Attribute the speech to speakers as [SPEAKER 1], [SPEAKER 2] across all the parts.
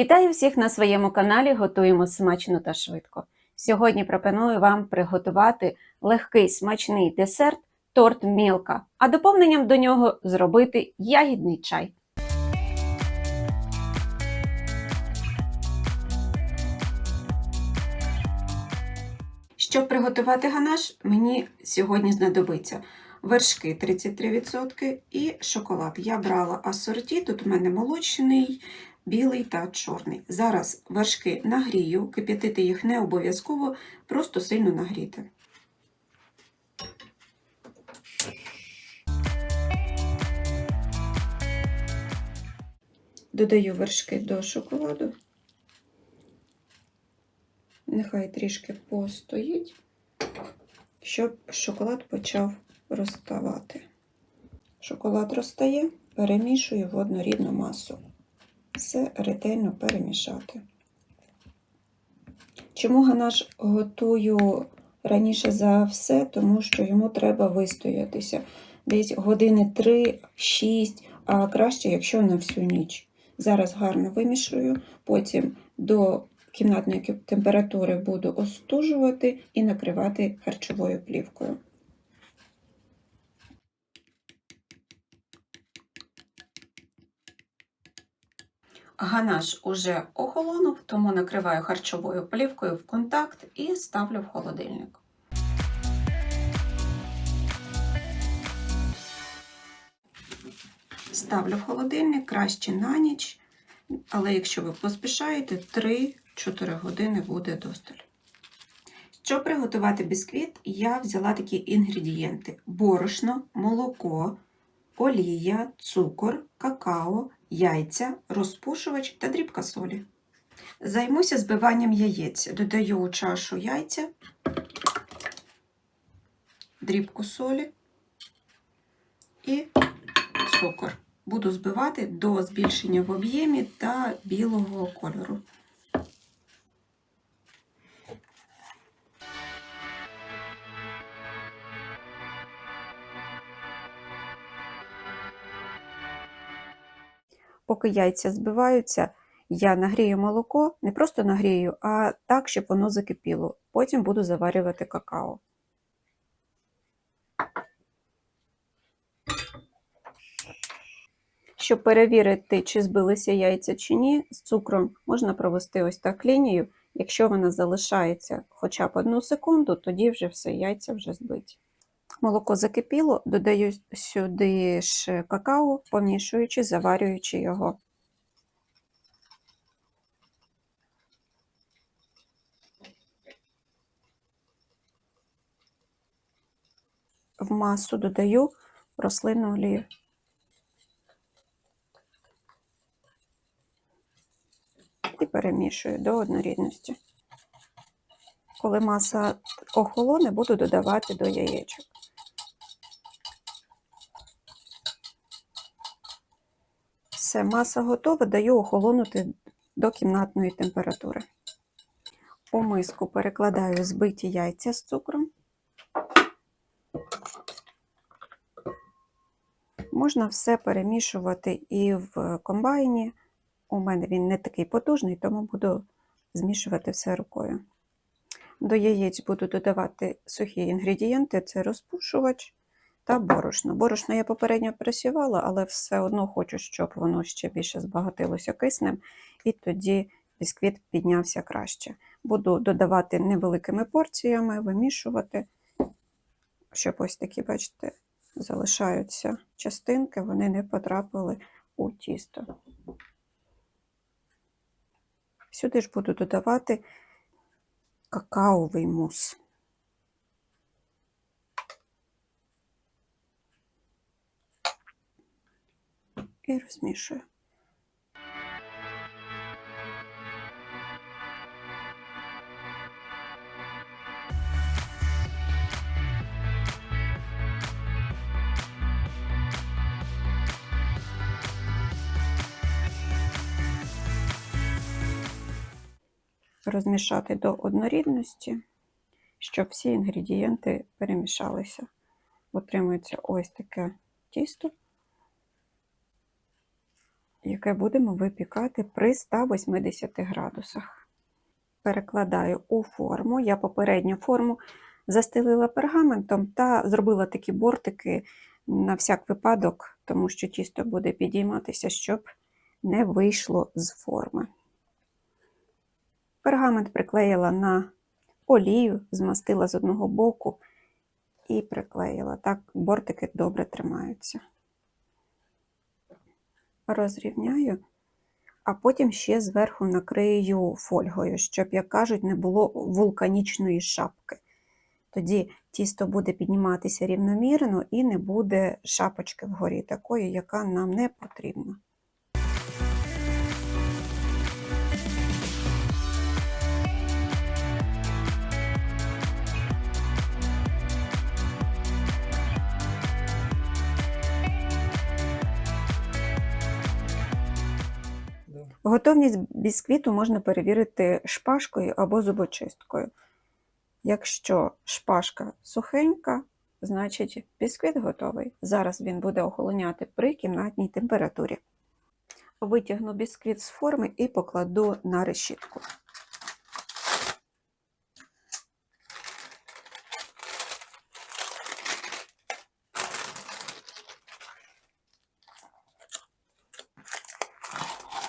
[SPEAKER 1] Вітаю всіх на своєму каналі Готуємо смачно та швидко. Сьогодні пропоную вам приготувати легкий смачний десерт торт Мілка, а доповненням до нього зробити ягідний чай. Щоб приготувати ганаш, мені сьогодні знадобиться вершки 33% і шоколад. Я брала асорті, тут у мене молочний, білий та чорний. Зараз вершки нагрію, кип'ятити їх не обов'язково, просто сильно нагріти. Додаю вершки до шоколаду. Нехай трішки постоїть, щоб шоколад почав розставати. Шоколад розтає, перемішую в однорідну масу. Все ретельно перемішати. Чому ганаш готую раніше за все? Тому що йому треба вистоятися десь години 3-6, а краще, якщо на всю ніч. Зараз гарно вимішую, потім до кімнатної температури буду остужувати і накривати харчовою плівкою. Ганаш уже охолонув, тому накриваю харчовою плівкою в контакт і ставлю в холодильник. Ставлю в холодильник краще на ніч, але якщо ви поспішаєте, 3-4 години буде досталь. Щоб приготувати бісквіт, я взяла такі інгредієнти: борошно, молоко, олія, цукор, какао, яйця, розпушувач та дрібка солі. Займуся збиванням яєць. Додаю у чашу яйця, дрібку солі і цукор. Буду збивати до збільшення в об'ємі та білого кольору. Поки яйця збиваються, я нагрію молоко, не просто нагрію, а так, щоб воно закипіло. Потім буду заварювати какао. Щоб перевірити, чи збилися яйця чи ні, з цукром можна провести ось так лінію. Якщо вона залишається хоча б одну секунду, тоді вже все, яйця вже збиті. Молоко закипіло, додаю сюди ж какао, помішуючи, заварюючи його. В масу додаю рослинну олію. І перемішую до однорідності. Коли маса охолоне, буду додавати до яєчок. Все, маса готова, даю охолонути до кімнатної температури. У миску перекладаю збиті яйця з цукром. Можна все перемішувати і в комбайні. У мене він не такий потужний, тому буду змішувати все рукою. До яєць буду додавати сухі інгредієнти: це розпушувач та борошно. Борошно я попередньо присівала, але все одно хочу, щоб воно ще більше збагатилося киснем, і тоді бісквіт піднявся краще. Буду додавати невеликими порціями, вимішувати, щоб ось такі, бачите, залишаються частинки, вони не потрапили у тісто. Сюди ж буду додавати какаовий мус. І розмішую. Розмішати до однорідності, щоб всі інгредієнти перемішалися. Отримується ось таке тісто. Яке будемо випікати при 180 градусах. Перекладаю у форму. Я попередню форму застелила пергаментом та зробила такі бортики на всяк випадок, тому що тісто буде підійматися, щоб не вийшло з форми. Пергамент приклеїла на олію, змастила з одного боку і приклеїла. Так бортики добре тримаються. Розрівняю, а потім ще зверху накрию фольгою, щоб, як кажуть, не було вулканічної шапки. Тоді тісто буде підніматися рівномірно і не буде шапочки вгорі, такої, яка нам не потрібна. Готовність бісквіту можна перевірити шпажкою або зубочисткою. Якщо шпажка сухенька, значить бісквіт готовий. Зараз він буде охолоняти при кімнатній температурі. Витягну бісквіт з форми і покладу на решітку.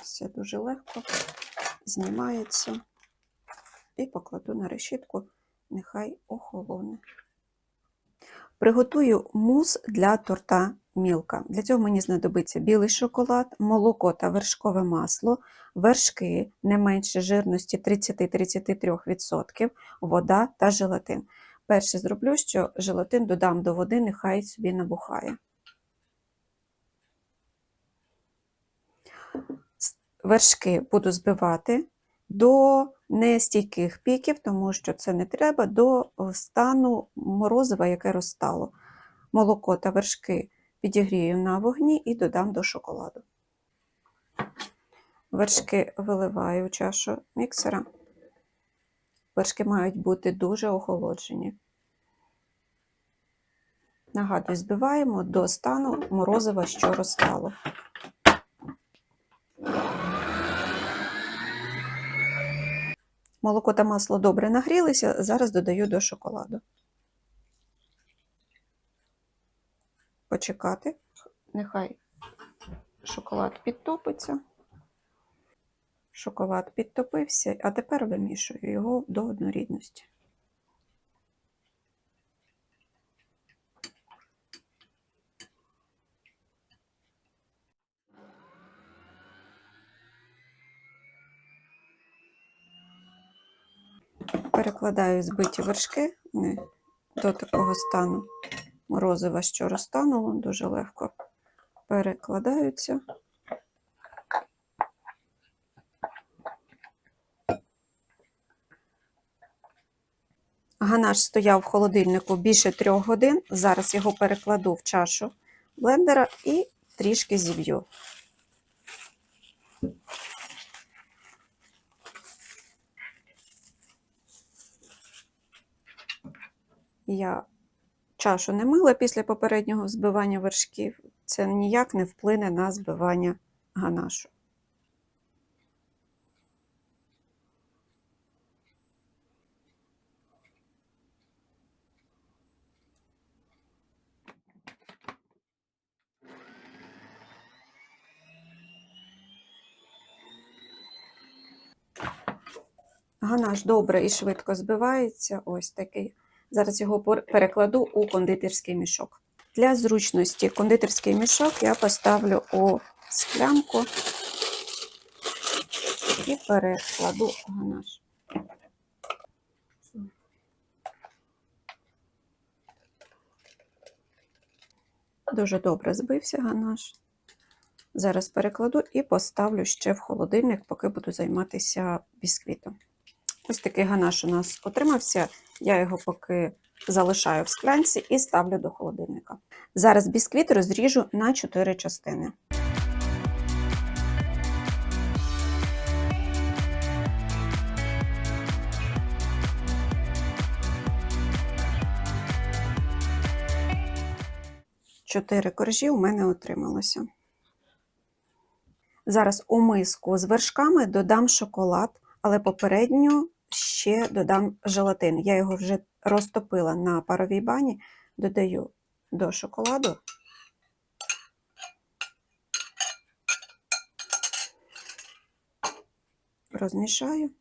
[SPEAKER 1] Все дуже легко знімається і покладу на решітку, нехай охолоне. Приготую мус для торта мілка. Для цього мені знадобиться білий шоколад, молоко та вершкове масло, вершки не менше жирності 30-33%, вода та желатин. Перше зроблю, що желатин додам до води, нехай собі набухає. Вершки буду збивати до нестійких піків, тому що це не треба, до стану морозива, яке розтало. Молоко та вершки підігрію на вогні і додам до шоколаду. Вершки виливаю у чашу міксера. Вершки мають бути дуже охолоджені. Нагадую, збиваємо до стану морозива, що розтало. Молоко та масло добре нагрілися, зараз додаю до шоколаду. Почекати, нехай шоколад підтопиться. Шоколад підтопився, а тепер вимішую його до однорідності. Перекладаю збиті вершки до такого стану морозива, що розтануло, дуже легко перекладаються. Ганаш стояв в холодильнику більше трьох годин. Зараз його перекладу в чашу блендера і трішки зіб'ю. Я чашу не мила після попереднього збивання вершків. Це ніяк не вплине на збивання ганашу. Ганаш добре і швидко збивається. Ось такий. Зараз його перекладу у кондитерський мішок. Для зручності кондитерський мішок я поставлю у склянку і перекладу ганаш. Дуже добре збився ганаш. Зараз перекладу і поставлю ще в холодильник, поки буду займатися бісквітом. Ось такий ганаш у нас отримався. Я його поки залишаю в склянці і ставлю до холодильника. Зараз бісквіт розріжу на 4 частини. Чотири коржі у мене отрималося. Зараз у миску з вершками додам шоколад, але попередньо ще додам желатин. Я його вже розтопила на паровій бані, додаю до шоколаду. Розмішаю.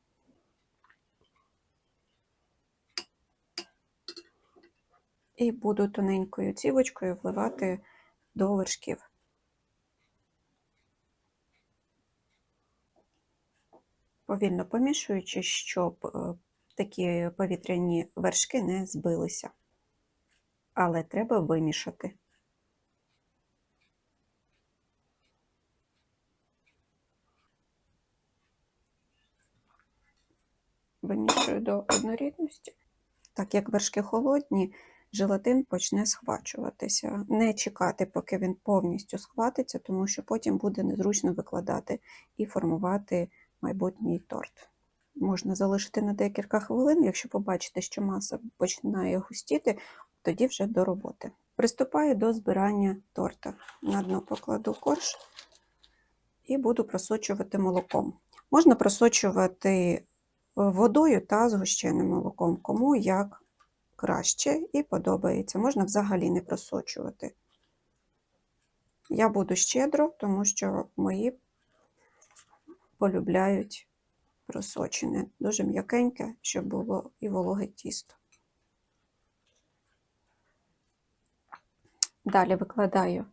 [SPEAKER 1] І буду тоненькою цівочкою вливати до вершків. Повільно помішуючи, щоб е, такі повітряні вершки не збилися. Але треба вимішати. Вимішую до однорідності. Так як вершки холодні, желатин почне схвачуватися. Не чекати, поки він повністю схватиться, тому що потім буде незручно викладати і формувати майбутній торт. Можна залишити на декілька хвилин, якщо побачите, що маса починає густіти, тоді вже до роботи. Приступаю до збирання торта. На дно покладу корж і буду просочувати молоком. Можна просочувати водою та згущеним молоком, кому як краще і подобається. Можна взагалі не просочувати. Я буду щедро, тому що мої полюбляють просочене, дуже м'якеньке, щоб було і вологе тісто. Далі викладаю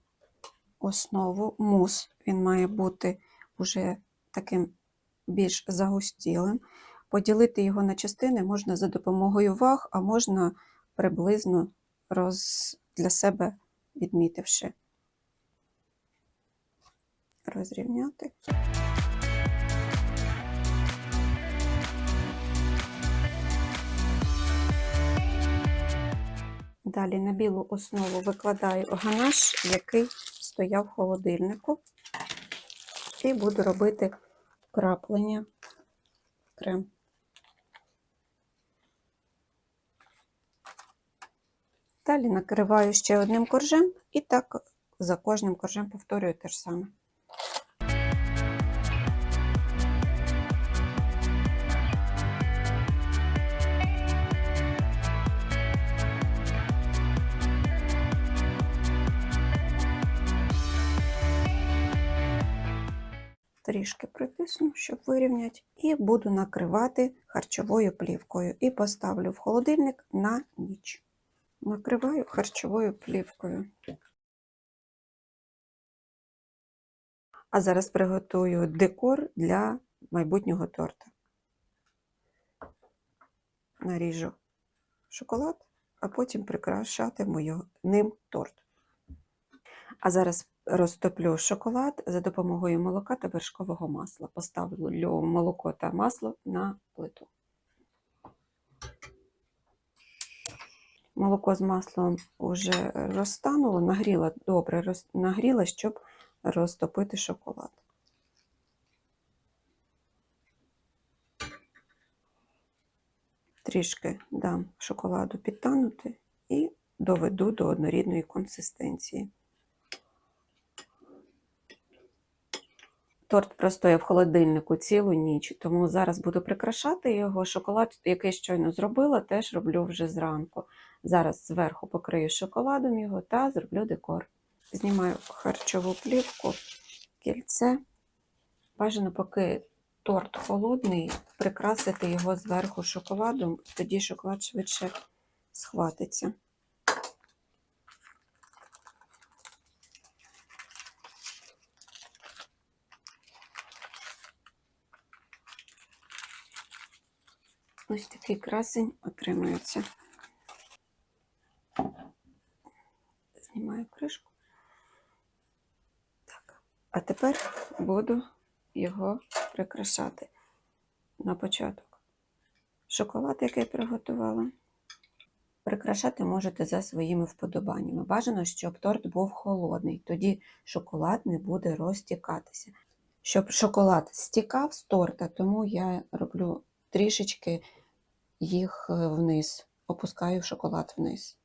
[SPEAKER 1] основу мус, він має бути уже таким більш загустілим. Поділити його на частини можна за допомогою ваг, а можна приблизно роз... для себе відмітивши, розрівняти. Далі на білу основу викладаю ганаш, який стояв в холодильнику, і буду робити краплення в крем. Далі накриваю ще одним коржем і так за кожним коржем повторюю те ж саме. Трішки притисну, щоб вирівняти, і буду накривати харчовою плівкою і поставлю в холодильник на ніч. Накриваю харчовою плівкою. А зараз приготую декор для майбутнього торта. Наріжу шоколад, а потім прикрашатиму ним торт. А зараз розтоплю шоколад за допомогою молока та вершкового масла. Поставлю молоко та масло на плиту. Молоко з маслом вже розтануло, нагріла, добре роз, нагріла, щоб розтопити шоколад. Трішки дам шоколаду підтанути і доведу до однорідної консистенції. Торт простояв в холодильнику цілу ніч, тому зараз буду прикрашати його. Шоколад, який щойно зробила, теж роблю вже зранку. Зараз зверху покрию шоколадом його та зроблю декор. Знімаю харчову плівку, кільце. Бажано, поки торт холодний, прикрасити його зверху шоколадом, тоді шоколад швидше схватиться. Ось такий красень отримується. Знімаю кришку. Так. А тепер буду його прикрашати на початок. Шоколад, який приготувала. Прикрашати можете за своїми вподобаннями. Бажано, щоб торт був холодний, тоді шоколад не буде розтікатися. Щоб шоколад стікав з торта, тому я роблю трішечки їх е, вниз, опускаю шоколад вниз.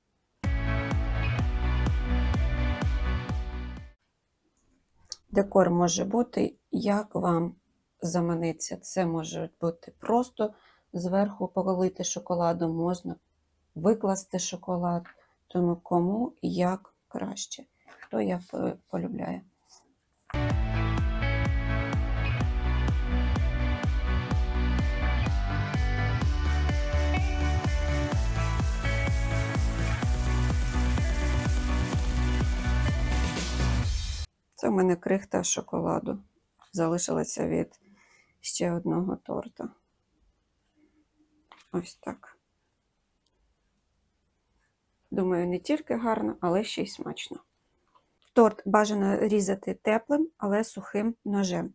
[SPEAKER 1] Декор може бути, як вам заманеться. Це може бути просто зверху полити шоколадом, можна викласти шоколад, тому кому як краще, хто як е, полюбляє. Це в мене крихта шоколаду. Залишилася від ще одного торта. Ось так. Думаю, не тільки гарно, але ще й смачно. Торт бажано різати теплим, але сухим ножем.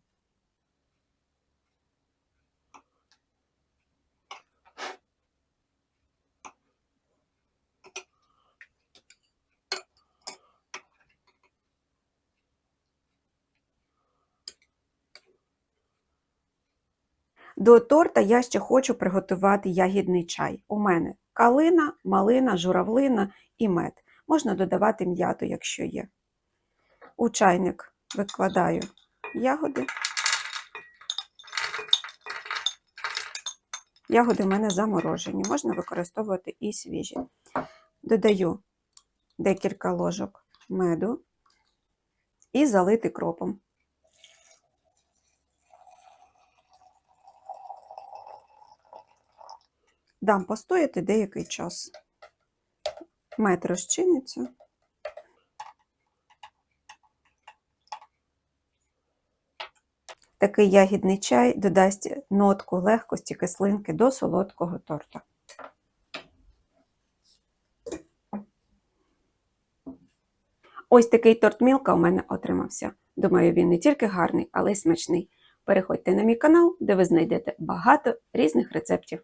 [SPEAKER 1] До торта я ще хочу приготувати ягідний чай. У мене калина, малина, журавлина і мед. Можна додавати м'яту, якщо є. У чайник викладаю ягоди. Ягоди в мене заморожені, можна використовувати і свіжі. Додаю декілька ложок меду і залити кропом. Дам постояти деякий час. Мед розчиниться. Такий ягідний чай додасть нотку легкості кислинки до солодкого торта. Ось такий торт Мілка у мене отримався. Думаю, він не тільки гарний, але й смачний. Переходьте на мій канал, де ви знайдете багато різних рецептів.